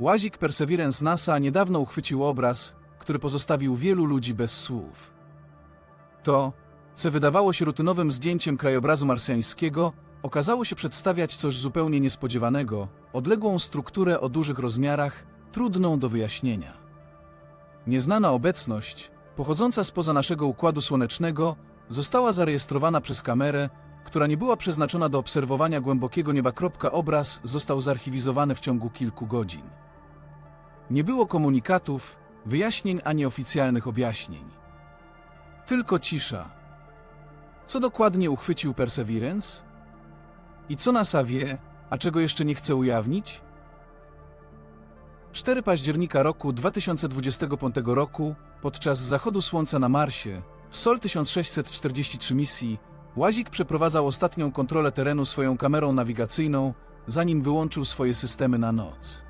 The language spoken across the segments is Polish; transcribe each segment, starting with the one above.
Łazik Perseverance NASA niedawno uchwycił obraz, który pozostawił wielu ludzi bez słów. To, co wydawało się rutynowym zdjęciem krajobrazu marsjańskiego, okazało się przedstawiać coś zupełnie niespodziewanego, odległą strukturę o dużych rozmiarach, trudną do wyjaśnienia. Nieznana obecność, pochodząca spoza naszego układu słonecznego, została zarejestrowana przez kamerę, która nie była przeznaczona do obserwowania głębokiego nieba. Obraz został zarchiwizowany w ciągu kilku godzin. Nie było komunikatów, wyjaśnień ani oficjalnych objaśnień. Tylko cisza. Co dokładnie uchwycił Perseverance? I co NASA wie, a czego jeszcze nie chce ujawnić? 4 października roku 2025 roku, podczas zachodu Słońca na Marsie, w SOL 1643 misji, Łazik przeprowadzał ostatnią kontrolę terenu swoją kamerą nawigacyjną, zanim wyłączył swoje systemy na noc.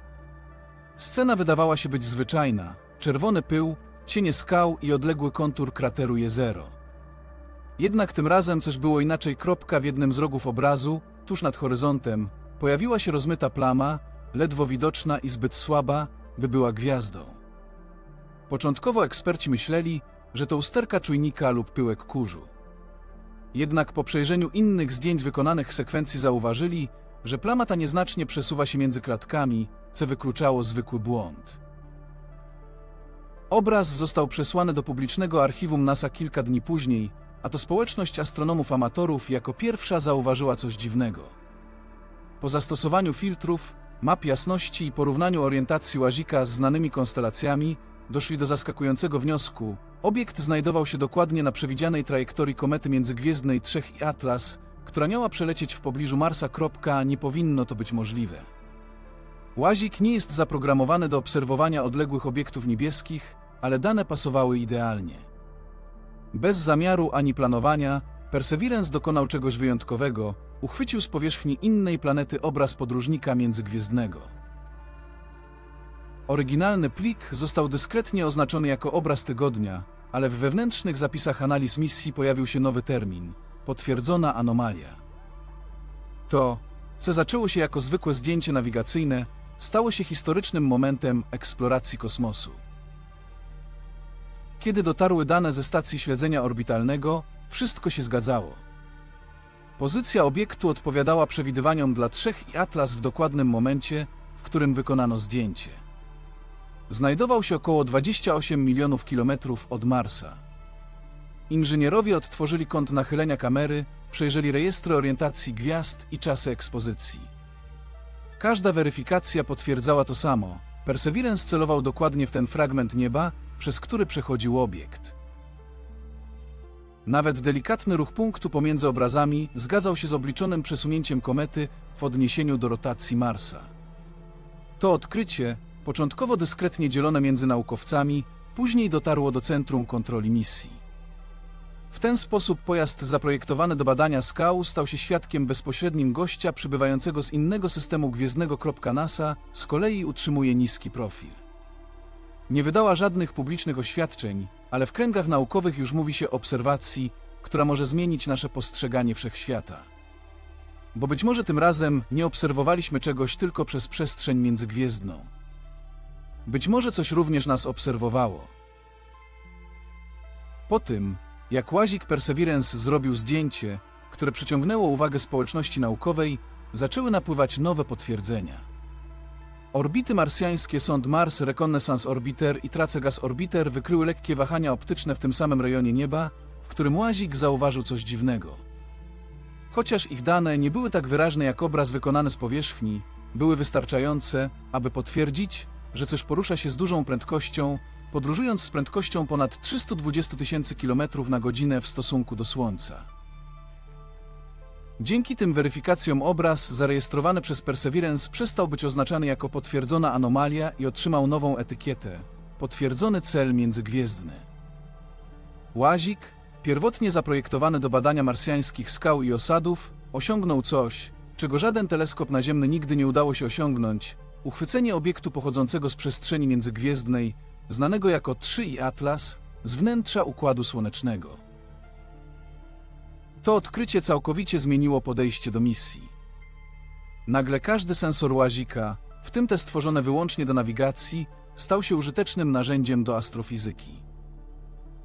Scena wydawała się być zwyczajna. Czerwony pył, cienie skał i odległy kontur krateru jezero. Jednak tym razem coś było inaczej. Kropka w jednym z rogów obrazu, tuż nad horyzontem, pojawiła się rozmyta plama, ledwo widoczna i zbyt słaba, by była gwiazdą. Początkowo eksperci myśleli, że to usterka czujnika lub pyłek kurzu. Jednak po przejrzeniu innych zdjęć wykonanych sekwencji zauważyli, że plama ta nieznacznie przesuwa się między klatkami, co wykluczało zwykły błąd. Obraz został przesłany do publicznego archiwum NASA kilka dni później, a to społeczność astronomów amatorów jako pierwsza zauważyła coś dziwnego. Po zastosowaniu filtrów, map jasności i porównaniu orientacji łazika z znanymi konstelacjami, doszli do zaskakującego wniosku. Obiekt znajdował się dokładnie na przewidzianej trajektorii komety międzygwiezdnej 3 i Atlas, która miała przelecieć w pobliżu Marsa. Nie powinno to być możliwe. Łazik nie jest zaprogramowany do obserwowania odległych obiektów niebieskich, ale dane pasowały idealnie. Bez zamiaru ani planowania, Perseverance dokonał czegoś wyjątkowego, uchwycił z powierzchni innej planety obraz podróżnika międzygwiezdnego. Oryginalny plik został dyskretnie oznaczony jako obraz tygodnia, ale w wewnętrznych zapisach analiz misji pojawił się nowy termin potwierdzona anomalia. To, co zaczęło się jako zwykłe zdjęcie nawigacyjne, stało się historycznym momentem eksploracji kosmosu. Kiedy dotarły dane ze stacji śledzenia orbitalnego, wszystko się zgadzało. Pozycja obiektu odpowiadała przewidywaniom dla trzech i Atlas w dokładnym momencie, w którym wykonano zdjęcie. Znajdował się około 28 milionów kilometrów od Marsa. Inżynierowie odtworzyli kąt nachylenia kamery, przejrzeli rejestry orientacji gwiazd i czasy ekspozycji. Każda weryfikacja potwierdzała to samo. Perseverance celował dokładnie w ten fragment nieba, przez który przechodził obiekt. Nawet delikatny ruch punktu pomiędzy obrazami zgadzał się z obliczonym przesunięciem komety w odniesieniu do rotacji Marsa. To odkrycie, początkowo dyskretnie dzielone między naukowcami, później dotarło do centrum kontroli misji. W ten sposób pojazd zaprojektowany do badania skał stał się świadkiem bezpośrednim gościa przybywającego z innego systemu gwiezdnego. NASA z kolei utrzymuje niski profil. Nie wydała żadnych publicznych oświadczeń, ale w kręgach naukowych już mówi się obserwacji, która może zmienić nasze postrzeganie wszechświata. Bo być może tym razem nie obserwowaliśmy czegoś tylko przez przestrzeń międzygwiezdną. Być może coś również nas obserwowało. Po tym, jak łazik Perseverance zrobił zdjęcie, które przyciągnęło uwagę społeczności naukowej, zaczęły napływać nowe potwierdzenia. Orbity marsjańskie sond Mars Reconnaissance Orbiter i Tracegas Orbiter wykryły lekkie wahania optyczne w tym samym rejonie nieba, w którym łazik zauważył coś dziwnego. Chociaż ich dane nie były tak wyraźne jak obraz wykonany z powierzchni, były wystarczające, aby potwierdzić, że coś porusza się z dużą prędkością podróżując z prędkością ponad 320 tysięcy km na godzinę w stosunku do Słońca. Dzięki tym weryfikacjom obraz zarejestrowany przez Perseverance przestał być oznaczany jako potwierdzona anomalia i otrzymał nową etykietę – potwierdzony cel międzygwiezdny. Łazik, pierwotnie zaprojektowany do badania marsjańskich skał i osadów, osiągnął coś, czego żaden teleskop naziemny nigdy nie udało się osiągnąć – uchwycenie obiektu pochodzącego z przestrzeni międzygwiezdnej – znanego jako 3 i Atlas, z wnętrza Układu Słonecznego. To odkrycie całkowicie zmieniło podejście do misji. Nagle każdy sensor łazika, w tym te stworzone wyłącznie do nawigacji, stał się użytecznym narzędziem do astrofizyki.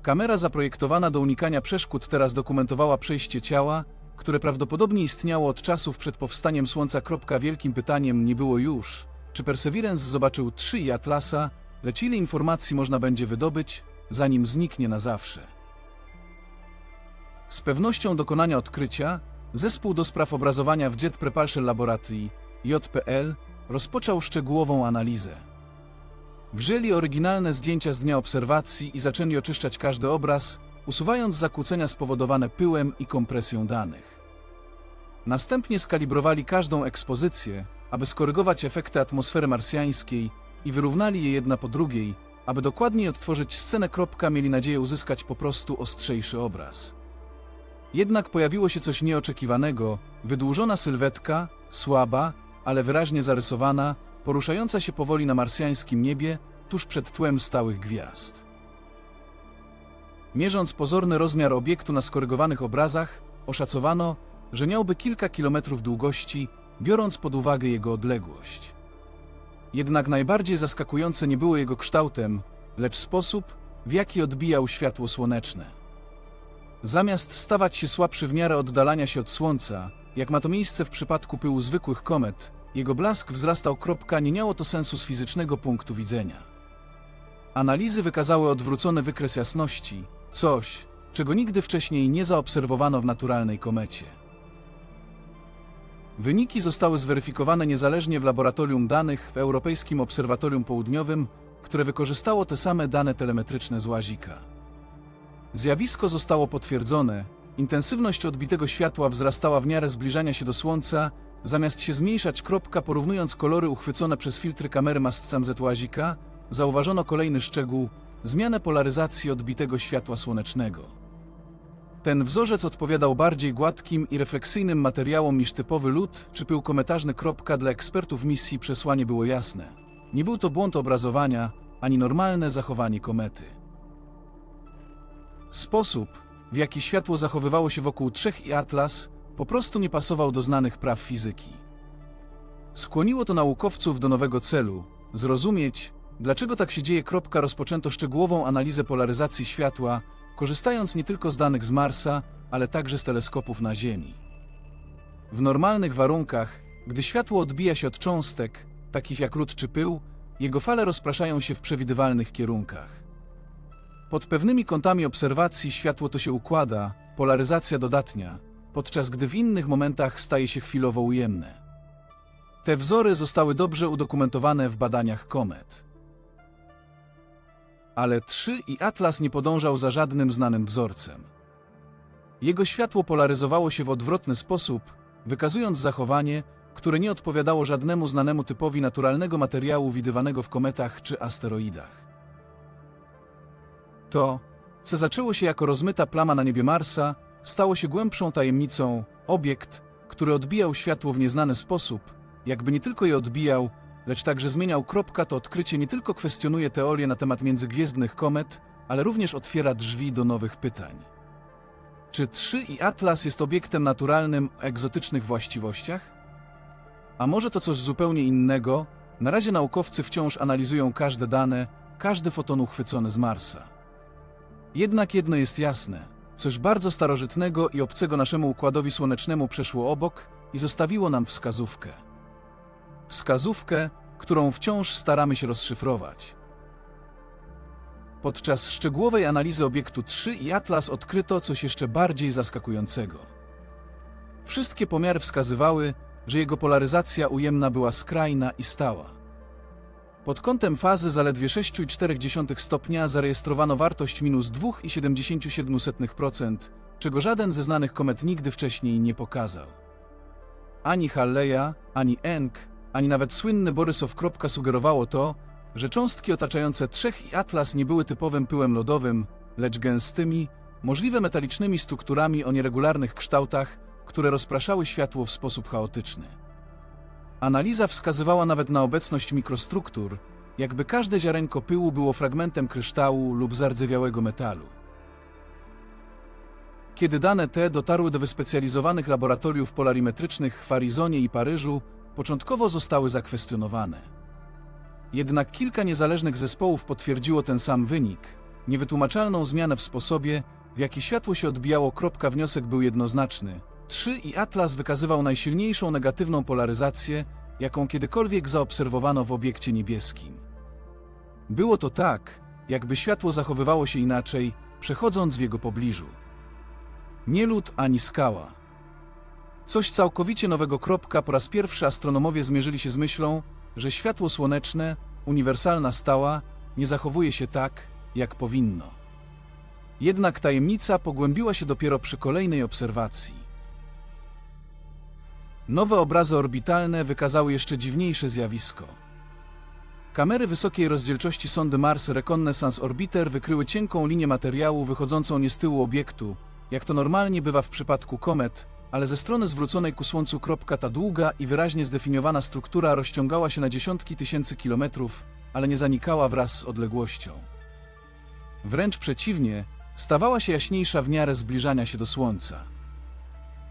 Kamera zaprojektowana do unikania przeszkód teraz dokumentowała przejście ciała, które prawdopodobnie istniało od czasów przed powstaniem Słońca. Wielkim pytaniem nie było już, czy Perseverance zobaczył trzy i Atlasa, lecz ile informacji można będzie wydobyć, zanim zniknie na zawsze. Z pewnością dokonania odkrycia, Zespół do spraw obrazowania w Jet Propulsion Laboratory, JPL, rozpoczął szczegółową analizę. Wzięli oryginalne zdjęcia z dnia obserwacji i zaczęli oczyszczać każdy obraz, usuwając zakłócenia spowodowane pyłem i kompresją danych. Następnie skalibrowali każdą ekspozycję, aby skorygować efekty atmosfery marsjańskiej i wyrównali je jedna po drugiej, aby dokładniej odtworzyć scenę. Kropka, Mieli nadzieję uzyskać po prostu ostrzejszy obraz. Jednak pojawiło się coś nieoczekiwanego, wydłużona sylwetka, słaba, ale wyraźnie zarysowana, poruszająca się powoli na marsjańskim niebie, tuż przed tłem stałych gwiazd. Mierząc pozorny rozmiar obiektu na skorygowanych obrazach, oszacowano, że miałby kilka kilometrów długości, biorąc pod uwagę jego odległość. Jednak najbardziej zaskakujące nie było jego kształtem, lecz sposób, w jaki odbijał światło słoneczne. Zamiast stawać się słabszy w miarę oddalania się od Słońca, jak ma to miejsce w przypadku pyłu zwykłych komet, jego blask wzrastał. Kropka, nie miało to sensu z fizycznego punktu widzenia. Analizy wykazały odwrócony wykres jasności, coś, czego nigdy wcześniej nie zaobserwowano w naturalnej komecie. Wyniki zostały zweryfikowane niezależnie w laboratorium danych w Europejskim Obserwatorium Południowym, które wykorzystało te same dane telemetryczne z łazika. Zjawisko zostało potwierdzone. Intensywność odbitego światła wzrastała w miarę zbliżania się do Słońca, zamiast się zmniejszać. Kropka, porównując kolory uchwycone przez filtry kamery Mastcam Z łazika, zauważono kolejny szczegół zmianę polaryzacji odbitego światła słonecznego. Ten wzorzec odpowiadał bardziej gładkim i refleksyjnym materiałom niż typowy lód czy pył kometarny. Dla ekspertów misji przesłanie było jasne. Nie był to błąd obrazowania, ani normalne zachowanie komety. Sposób, w jaki światło zachowywało się wokół trzech i Atlas, po prostu nie pasował do znanych praw fizyki. Skłoniło to naukowców do nowego celu zrozumieć, dlaczego tak się dzieje. Rozpoczęto szczegółową analizę polaryzacji światła, korzystając nie tylko z danych z Marsa, ale także z teleskopów na Ziemi. W normalnych warunkach, gdy światło odbija się od cząstek, takich jak lód czy pył, jego fale rozpraszają się w przewidywalnych kierunkach. Pod pewnymi kątami obserwacji światło to się układa, polaryzacja dodatnia, podczas gdy w innych momentach staje się chwilowo ujemne. Te wzory zostały dobrze udokumentowane w badaniach komet. Ale 3 i Atlas nie podążał za żadnym znanym wzorcem. Jego światło polaryzowało się w odwrotny sposób, wykazując zachowanie, które nie odpowiadało żadnemu znanemu typowi naturalnego materiału widywanego w kometach czy asteroidach. To, co zaczęło się jako rozmyta plama na niebie Marsa, stało się głębszą tajemnicą, obiekt, który odbijał światło w nieznany sposób, jakby nie tylko je odbijał, lecz także zmieniał. Kropka, to odkrycie nie tylko kwestionuje teorię na temat międzygwiezdnych komet, ale również otwiera drzwi do nowych pytań. Czy 3 i Atlas jest obiektem naturalnym o egzotycznych właściwościach? A może to coś zupełnie innego? Na razie naukowcy wciąż analizują każde dane, każdy foton uchwycony z Marsa. Jednak jedno jest jasne. Coś bardzo starożytnego i obcego naszemu układowi słonecznemu przeszło obok i zostawiło nam wskazówkę. Wskazówkę, którą wciąż staramy się rozszyfrować. Podczas szczegółowej analizy obiektu 3 i Atlas odkryto coś jeszcze bardziej zaskakującego. Wszystkie pomiary wskazywały, że jego polaryzacja ujemna była skrajna i stała. Pod kątem fazy zaledwie 6,4 stopnia zarejestrowano wartość minus 2,77%, czego żaden ze znanych komet nigdy wcześniej nie pokazał. Ani Halleja, ani Enk, ani nawet słynny Borysow. sugerowało to, że cząstki otaczające Trzech i Atlas nie były typowym pyłem lodowym, lecz gęstymi, możliwe metalicznymi strukturami o nieregularnych kształtach, które rozpraszały światło w sposób chaotyczny. Analiza wskazywała nawet na obecność mikrostruktur, jakby każde ziarenko pyłu było fragmentem kryształu lub zardzewiałego metalu. Kiedy dane te dotarły do wyspecjalizowanych laboratoriów polarimetrycznych w Arizonie i Paryżu, początkowo zostały zakwestionowane. Jednak kilka niezależnych zespołów potwierdziło ten sam wynik. Niewytłumaczalną zmianę w sposobie, w jaki światło się odbijało. Kropka wniosek był jednoznaczny. 3 i Atlas wykazywał najsilniejszą negatywną polaryzację, jaką kiedykolwiek zaobserwowano w obiekcie niebieskim. Było to tak, jakby światło zachowywało się inaczej, przechodząc w jego pobliżu. Nie lód ani skała. Coś całkowicie nowego. Kropka. Po raz pierwszy astronomowie zmierzyli się z myślą, że światło słoneczne, uniwersalna stała, nie zachowuje się tak, jak powinno. Jednak tajemnica pogłębiła się dopiero przy kolejnej obserwacji. Nowe obrazy orbitalne wykazały jeszcze dziwniejsze zjawisko. Kamery wysokiej rozdzielczości sondy Mars Reconnaissance Orbiter wykryły cienką linię materiału wychodzącą nie z tyłu obiektu, jak to normalnie bywa w przypadku komet, ale ze strony zwróconej ku Słońcu. Kropka ta długa i wyraźnie zdefiniowana struktura rozciągała się na dziesiątki tysięcy kilometrów, ale nie zanikała wraz z odległością. Wręcz przeciwnie, stawała się jaśniejsza w miarę zbliżania się do Słońca.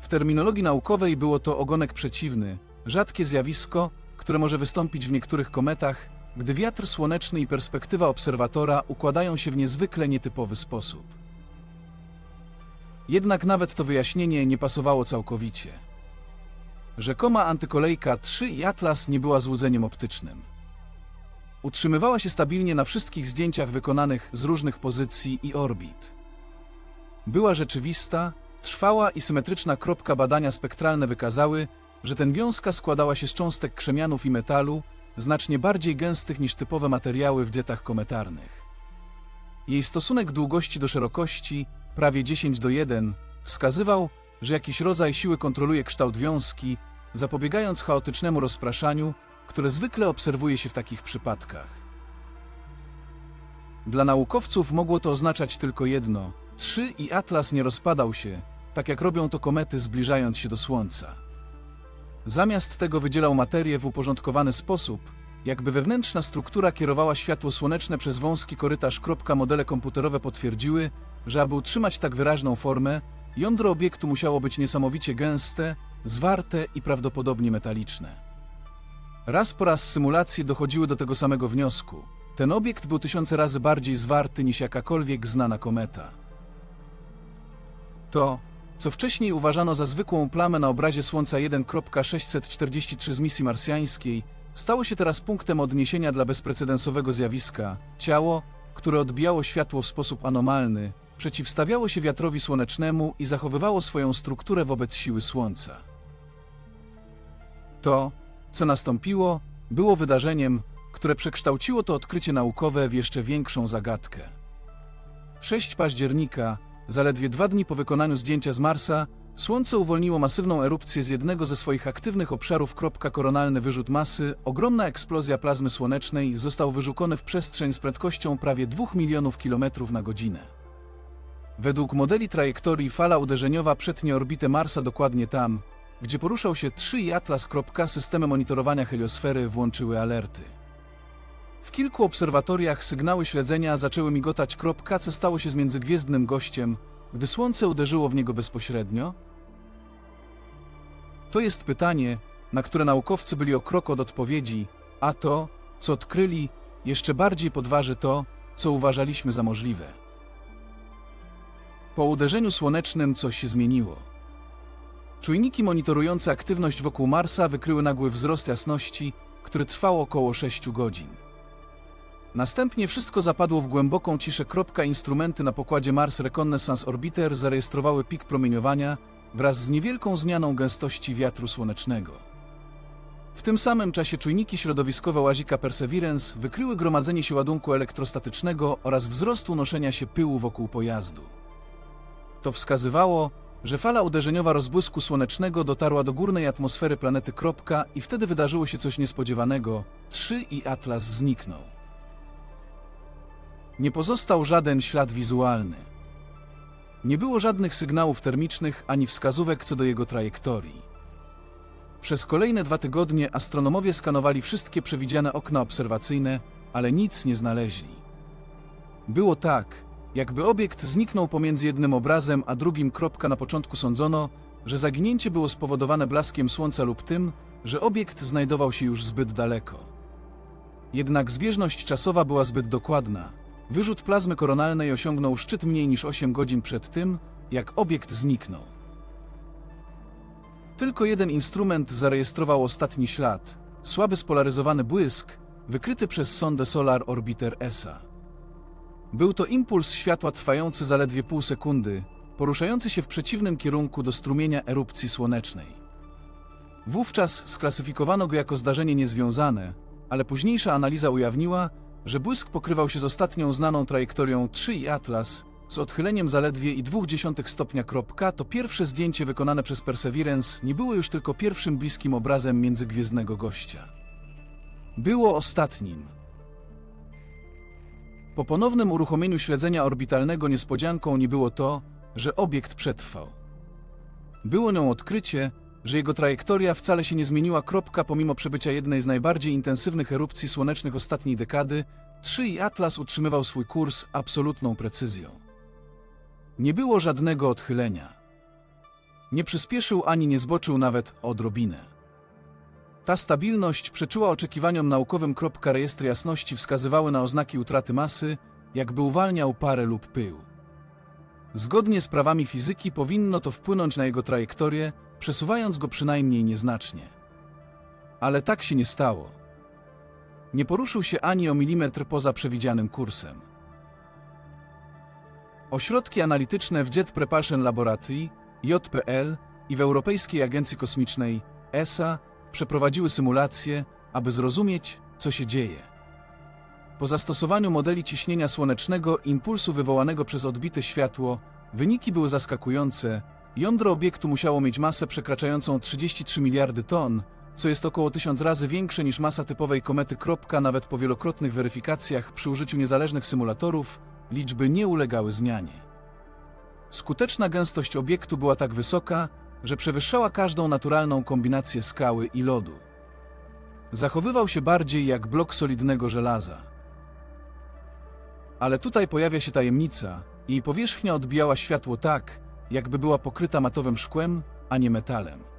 W terminologii naukowej było to ogonek przeciwny, rzadkie zjawisko, które może wystąpić w niektórych kometach, gdy wiatr słoneczny i perspektywa obserwatora układają się w niezwykle nietypowy sposób. Jednak nawet to wyjaśnienie nie pasowało całkowicie. Rzekoma antykolejka 3 i Atlas nie była złudzeniem optycznym. Utrzymywała się stabilnie na wszystkich zdjęciach wykonanych z różnych pozycji i orbit. Była rzeczywista, trwała i symetryczna. Kropka badania spektralne wykazały, że ten wiązka składała się z cząstek krzemianów i metalu, znacznie bardziej gęstych niż typowe materiały w dietach kometarnych. Jej stosunek długości do szerokości, prawie 10 do 1, wskazywał, że jakiś rodzaj siły kontroluje kształt wiązki, zapobiegając chaotycznemu rozpraszaniu, które zwykle obserwuje się w takich przypadkach. Dla naukowców mogło to oznaczać tylko jedno: 3 i Atlas nie rozpadał się, tak jak robią to komety zbliżając się do Słońca. Zamiast tego wydzielał materię w uporządkowany sposób, jakby wewnętrzna struktura kierowała światło słoneczne przez wąski korytarz. Modele komputerowe potwierdziły, że aby utrzymać tak wyraźną formę, jądro obiektu musiało być niesamowicie gęste, zwarte i prawdopodobnie metaliczne. Raz po raz symulacje dochodziły do tego samego wniosku. Ten obiekt był tysiące razy bardziej zwarty niż jakakolwiek znana kometa. To, co wcześniej uważano za zwykłą plamę na obrazie Słońca 1.643 z misji marsjańskiej, stało się teraz punktem odniesienia dla bezprecedensowego zjawiska. Ciało, które odbijało światło w sposób anomalny, przeciwstawiało się wiatrowi słonecznemu i zachowywało swoją strukturę wobec siły Słońca. To, co nastąpiło, było wydarzeniem, które przekształciło to odkrycie naukowe w jeszcze większą zagadkę. 6 października, zaledwie dwa dni po wykonaniu zdjęcia z Marsa, Słońce uwolniło masywną erupcję z jednego ze swoich aktywnych obszarów. Koronalny wyrzut masy, ogromna eksplozja plazmy słonecznej, został wyrzucony w przestrzeń z prędkością prawie 2 milionów kilometrów na godzinę. Według modeli trajektorii fala uderzeniowa przetnie orbitę Marsa dokładnie tam, gdzie poruszał się 3 i Atlas. Systemy monitorowania heliosfery włączyły alerty. W kilku obserwatoriach sygnały śledzenia zaczęły migotać. Co stało się z międzygwiezdnym gościem, gdy Słońce uderzyło w niego bezpośrednio? To jest pytanie, na które naukowcy byli o krok od odpowiedzi, a to, co odkryli, jeszcze bardziej podważy to, co uważaliśmy za możliwe. Po uderzeniu słonecznym coś się zmieniło. Czujniki monitorujące aktywność wokół Marsa wykryły nagły wzrost jasności, który trwał około 6 godzin. Następnie wszystko zapadło w głęboką ciszę. Instrumenty na pokładzie Mars Reconnaissance Orbiter zarejestrowały pik promieniowania wraz z niewielką zmianą gęstości wiatru słonecznego. W tym samym czasie czujniki środowiskowe łazika Perseverance wykryły gromadzenie się ładunku elektrostatycznego oraz wzrost unoszenia się pyłu wokół pojazdu. To wskazywało, że fala uderzeniowa rozbłysku słonecznego dotarła do górnej atmosfery planety. Kropka, I wtedy wydarzyło się coś niespodziewanego. 3 i Atlas zniknął. Nie pozostał żaden ślad wizualny. Nie było żadnych sygnałów termicznych ani wskazówek co do jego trajektorii. Przez kolejne dwa tygodnie astronomowie skanowali wszystkie przewidziane okna obserwacyjne, ale nic nie znaleźli. Było tak, jakby obiekt zniknął pomiędzy jednym obrazem a drugim. Kropka na początku sądzono, że zaginięcie było spowodowane blaskiem słońca lub tym, że obiekt znajdował się już zbyt daleko. Jednak zbieżność czasowa była zbyt dokładna. Wyrzut plazmy koronalnej osiągnął szczyt mniej niż 8 godzin przed tym, jak obiekt zniknął. Tylko jeden instrument zarejestrował ostatni ślad słaby spolaryzowany błysk wykryty przez sondę Solar Orbiter ESA. Był to impuls światła trwający zaledwie pół sekundy, poruszający się w przeciwnym kierunku do strumienia erupcji słonecznej. Wówczas sklasyfikowano go jako zdarzenie niezwiązane, ale późniejsza analiza ujawniła, że błysk pokrywał się z ostatnią znaną trajektorią 3 i Atlas z odchyleniem zaledwie i 0,2 stopnia. Kropka, To pierwsze zdjęcie wykonane przez Perseverance nie było już tylko pierwszym bliskim obrazem międzygwiezdnego gościa. Było ostatnim. Po ponownym uruchomieniu śledzenia orbitalnego niespodzianką nie było to, że obiekt przetrwał. Było nią odkrycie, że jego trajektoria wcale się nie zmieniła. Kropka, pomimo przebycia jednej z najbardziej intensywnych erupcji słonecznych ostatniej dekady, 3 i Atlas utrzymywał swój kurs absolutną precyzją. Nie było żadnego odchylenia. Nie przyspieszył ani nie zboczył nawet odrobinę. Ta stabilność przeczyła oczekiwaniom naukowym. Rejestry jasności wskazywały na oznaki utraty masy, jakby uwalniał parę lub pył. Zgodnie z prawami fizyki powinno to wpłynąć na jego trajektorię, przesuwając go przynajmniej nieznacznie. Ale tak się nie stało. Nie poruszył się ani o milimetr poza przewidzianym kursem. Ośrodki analityczne w Jet Propulsion Laboratory, JPL i w Europejskiej Agencji Kosmicznej, ESA, przeprowadziły symulacje, aby zrozumieć, co się dzieje. Po zastosowaniu modeli ciśnienia słonecznego impulsu wywołanego przez odbite światło, wyniki były zaskakujące. Jądro obiektu musiało mieć masę przekraczającą 33 miliardy ton, co jest około tysiąc razy większe niż masa typowej komety. Nawet po wielokrotnych weryfikacjach przy użyciu niezależnych symulatorów, liczby nie ulegały zmianie. Skuteczna gęstość obiektu była tak wysoka, że przewyższała każdą naturalną kombinację skały i lodu. Zachowywał się bardziej jak blok solidnego żelaza. Ale tutaj pojawia się tajemnica. Jej powierzchnia odbijała światło tak, jakby była pokryta matowym szkłem, a nie metalem.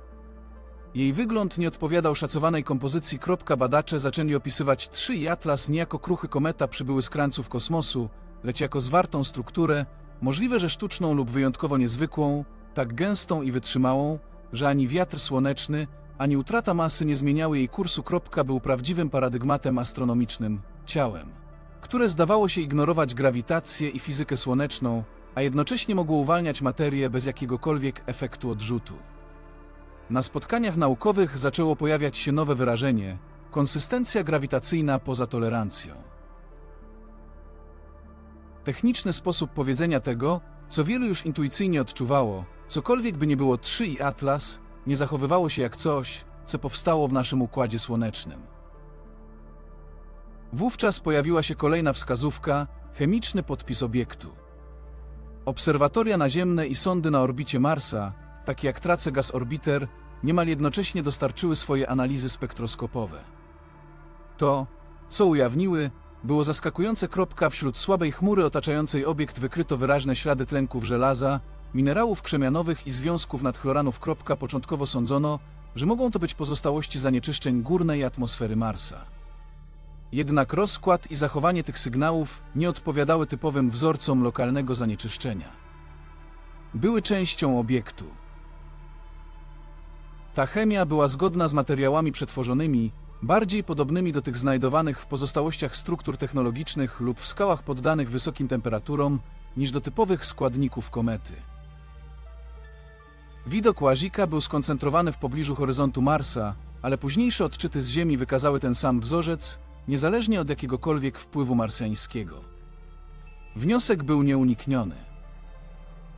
Jej wygląd nie odpowiadał szacowanej kompozycji. Badacze zaczęli opisywać 3 i Atlas nie jako kruchy kometa przybyły z krańców kosmosu, lecz jako zwartą strukturę, możliwe, że sztuczną lub wyjątkowo niezwykłą, tak gęstą i wytrzymałą, że ani wiatr słoneczny, ani utrata masy nie zmieniały jej kursu. Kropka był prawdziwym paradygmatem astronomicznym, ciałem, które zdawało się ignorować grawitację i fizykę słoneczną, a jednocześnie mogło uwalniać materię bez jakiegokolwiek efektu odrzutu. Na spotkaniach naukowych zaczęło pojawiać się nowe wyrażenie konsystencja grawitacyjna poza tolerancją. Techniczny sposób powiedzenia tego, co wielu już intuicyjnie odczuwało, cokolwiek by nie było 3 i Atlas, nie zachowywało się jak coś, co powstało w naszym układzie słonecznym. Wówczas pojawiła się kolejna wskazówka, chemiczny podpis obiektu. Obserwatoria naziemne i sondy na orbicie Marsa, takie jak Trace Gas Orbiter, niemal jednocześnie dostarczyły swoje analizy spektroskopowe. To, co ujawniły, było zaskakujące. Kropka wśród słabej chmury otaczającej obiekt wykryto wyraźne ślady tlenków żelaza, minerałów krzemianowych i związków nadchloranów. Początkowo sądzono, że mogą to być pozostałości zanieczyszczeń górnej atmosfery Marsa. Jednak rozkład i zachowanie tych sygnałów nie odpowiadały typowym wzorcom lokalnego zanieczyszczenia. Były częścią obiektu. Ta chemia była zgodna z materiałami przetworzonymi, bardziej podobnymi do tych znajdowanych w pozostałościach struktur technologicznych lub w skałach poddanych wysokim temperaturom, niż do typowych składników komety. Widok łazika był skoncentrowany w pobliżu horyzontu Marsa, ale późniejsze odczyty z Ziemi wykazały ten sam wzorzec, niezależnie od jakiegokolwiek wpływu marsjańskiego. Wniosek był nieunikniony.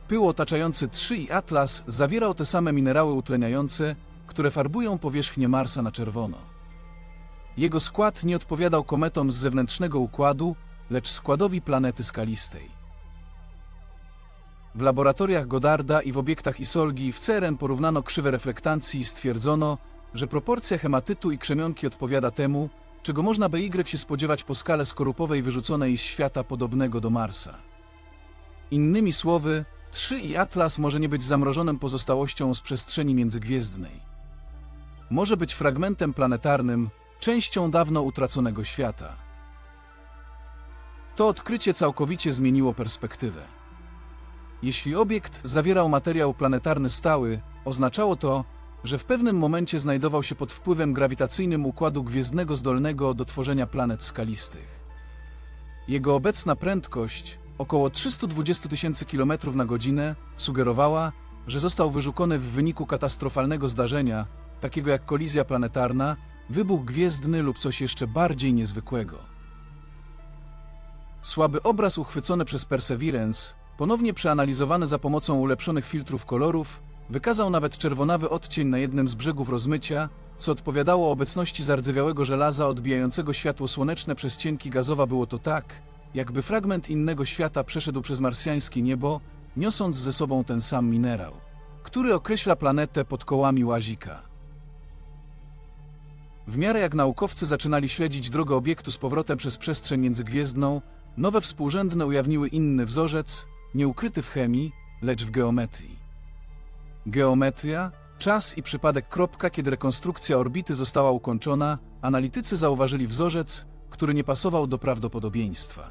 Pył otaczający 3 i Atlas zawierał te same minerały utleniające, które farbują powierzchnię Marsa na czerwono. Jego skład nie odpowiadał kometom z zewnętrznego układu, lecz składowi planety skalistej. W laboratoriach Godarda i w obiektach Isolgi w CERN porównano krzywe reflektancji i stwierdzono, że proporcja hematytu i krzemionki odpowiada temu, czego można by Y się spodziewać po skale skorupowej wyrzuconej z świata podobnego do Marsa. Innymi słowy, 3 i Atlas może nie być zamrożoną pozostałością z przestrzeni międzygwiezdnej. Może być fragmentem planetarnym, częścią dawno utraconego świata. To odkrycie całkowicie zmieniło perspektywę. Jeśli obiekt zawierał materiał planetarny stały, oznaczało to, że w pewnym momencie znajdował się pod wpływem grawitacyjnym układu gwiezdnego zdolnego do tworzenia planet skalistych. Jego obecna prędkość, około 320 tysięcy km na godzinę, sugerowała, że został wyrzukony w wyniku katastrofalnego zdarzenia, takiego jak kolizja planetarna, wybuch gwiezdny lub coś jeszcze bardziej niezwykłego. Słaby obraz uchwycony przez Perseverance, ponownie przeanalizowany za pomocą ulepszonych filtrów kolorów, wykazał nawet czerwonawy odcień na jednym z brzegów rozmycia, co odpowiadało obecności zardzewiałego żelaza odbijającego światło słoneczne przez cienki gazowa było to tak, jakby fragment innego świata przeszedł przez marsjańskie niebo, niosąc ze sobą ten sam minerał, który określa planetę pod kołami łazika. W miarę jak naukowcy zaczynali śledzić drogę obiektu z powrotem przez przestrzeń międzygwiezdną, nowe współrzędne ujawniły inny wzorzec, nieukryty w chemii, lecz w geometrii. Geometria, czas i przypadek kropka, kiedy rekonstrukcja orbity została ukończona, analitycy zauważyli wzorzec, który nie pasował do prawdopodobieństwa.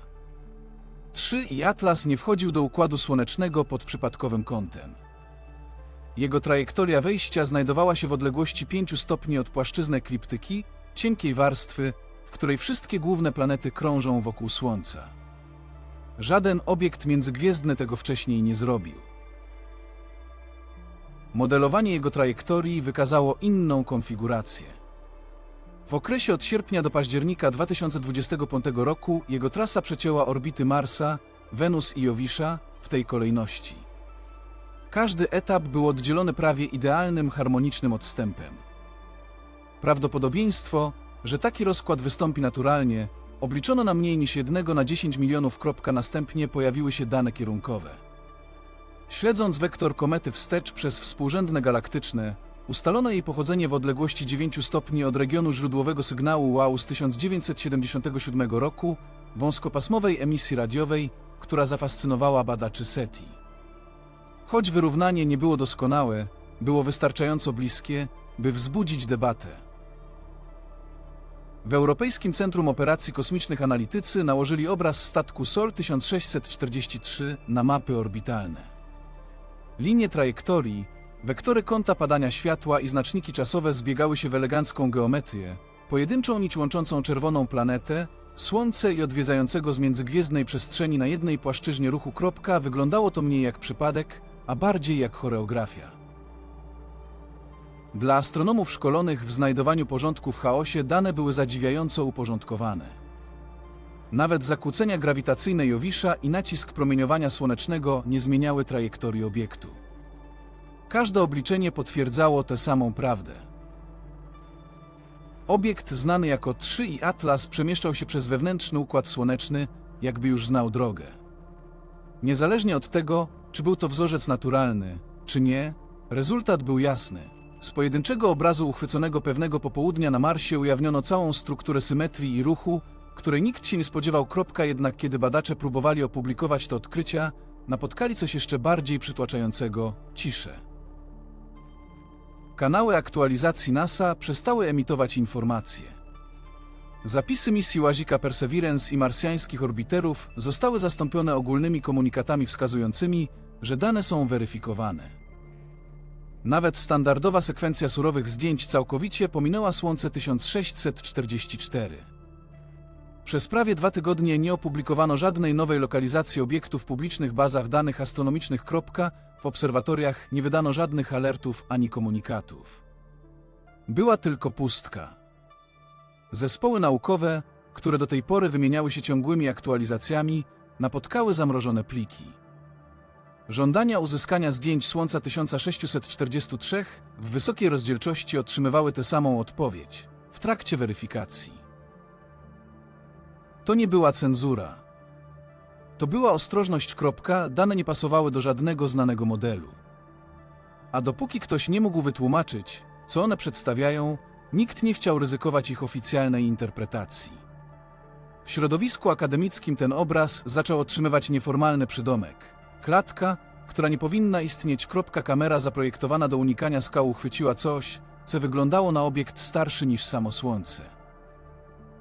3 i Atlas nie wchodził do Układu Słonecznego pod przypadkowym kątem. Jego trajektoria wejścia znajdowała się w odległości 5 stopni od płaszczyzny ekliptyki, cienkiej warstwy, w której wszystkie główne planety krążą wokół Słońca. Żaden obiekt międzygwiezdny tego wcześniej nie zrobił. Modelowanie jego trajektorii wykazało inną konfigurację. W okresie od sierpnia do października 2025 roku jego trasa przecięła orbity Marsa, Wenus i Jowisza w tej kolejności. Każdy etap był oddzielony prawie idealnym, harmonicznym odstępem. Prawdopodobieństwo, że taki rozkład wystąpi naturalnie, obliczono na mniej niż 1 na 10 milionów. Następnie pojawiły się dane kierunkowe. Śledząc wektor komety wstecz przez współrzędne galaktyczne, ustalono jej pochodzenie w odległości 9 stopni od regionu źródłowego sygnału WOW z 1977 roku, wąskopasmowej emisji radiowej, która zafascynowała badaczy SETI. Choć wyrównanie nie było doskonałe, było wystarczająco bliskie, by wzbudzić debatę. W Europejskim Centrum Operacji Kosmicznych analitycy nałożyli obraz statku SOL 1643 na mapy orbitalne. Linie trajektorii, wektory kąta padania światła i znaczniki czasowe zbiegały się w elegancką geometrię, pojedynczą nić łączącą czerwoną planetę, Słońce i odwiedzającego z międzygwiezdnej przestrzeni na jednej płaszczyźnie ruchu kropka wyglądało to mniej jak przypadek, a bardziej jak choreografia. Dla astronomów szkolonych w znajdowaniu porządku w chaosie dane były zadziwiająco uporządkowane. Nawet zakłócenia grawitacyjne Jowisza i nacisk promieniowania słonecznego nie zmieniały trajektorii obiektu. Każde obliczenie potwierdzało tę samą prawdę. Obiekt znany jako 3 i Atlas przemieszczał się przez wewnętrzny układ słoneczny, jakby już znał drogę. Niezależnie od tego, czy był to wzorzec naturalny, czy nie, rezultat był jasny. Z pojedynczego obrazu uchwyconego pewnego popołudnia na Marsie ujawniono całą strukturę symetrii i ruchu, której nikt się nie spodziewał. Kropka, jednak kiedy badacze próbowali opublikować te odkrycia, napotkali coś jeszcze bardziej przytłaczającego ciszę. Kanały aktualizacji NASA przestały emitować informacje. Zapisy misji łazika Perseverance i marsjańskich orbiterów zostały zastąpione ogólnymi komunikatami wskazującymi, że dane są weryfikowane. Nawet standardowa sekwencja surowych zdjęć całkowicie pominęła Słońce 1644. Przez prawie dwa tygodnie nie opublikowano żadnej nowej lokalizacji obiektu w publicznych bazach danych astronomicznych. W obserwatoriach nie wydano żadnych alertów ani komunikatów. Była tylko pustka. Zespoły naukowe, które do tej pory wymieniały się ciągłymi aktualizacjami, napotkały zamrożone pliki. Żądania uzyskania zdjęć Słońca 1643 w wysokiej rozdzielczości otrzymywały tę samą odpowiedź w trakcie weryfikacji. To nie była cenzura. To była ostrożność. Kropka, dane nie pasowały do żadnego znanego modelu. A dopóki ktoś nie mógł wytłumaczyć, co one przedstawiają, nikt nie chciał ryzykować ich oficjalnej interpretacji. W środowisku akademickim ten obraz zaczął otrzymywać nieformalny przydomek. Klatka, która nie powinna istnieć. Kropka, kamera zaprojektowana do unikania skał uchwyciła coś, co wyglądało na obiekt starszy niż samo Słońce.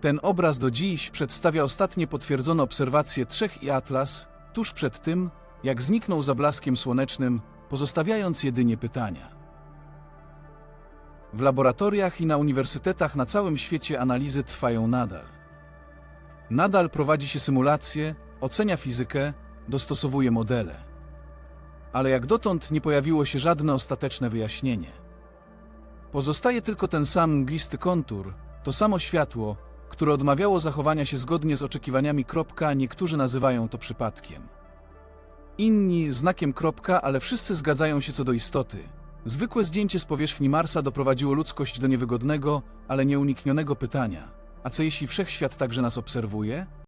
Ten obraz do dziś przedstawia ostatnie potwierdzone obserwacje trzech i Atlas, tuż przed tym, jak zniknął za blaskiem słonecznym, pozostawiając jedynie pytania. W laboratoriach i na uniwersytetach na całym świecie analizy trwają nadal. Nadal prowadzi się symulacje, ocenia fizykę, dostosowuje modele. Ale jak dotąd nie pojawiło się żadne ostateczne wyjaśnienie. Pozostaje tylko ten sam mglisty kontur, to samo światło, które odmawiało zachowania się zgodnie z oczekiwaniami kropka, niektórzy nazywają to przypadkiem. Inni znakiem kropka, ale wszyscy zgadzają się co do istoty. Zwykłe zdjęcie z powierzchni Marsa doprowadziło ludzkość do niewygodnego, ale nieuniknionego pytania: a co jeśli wszechświat także nas obserwuje?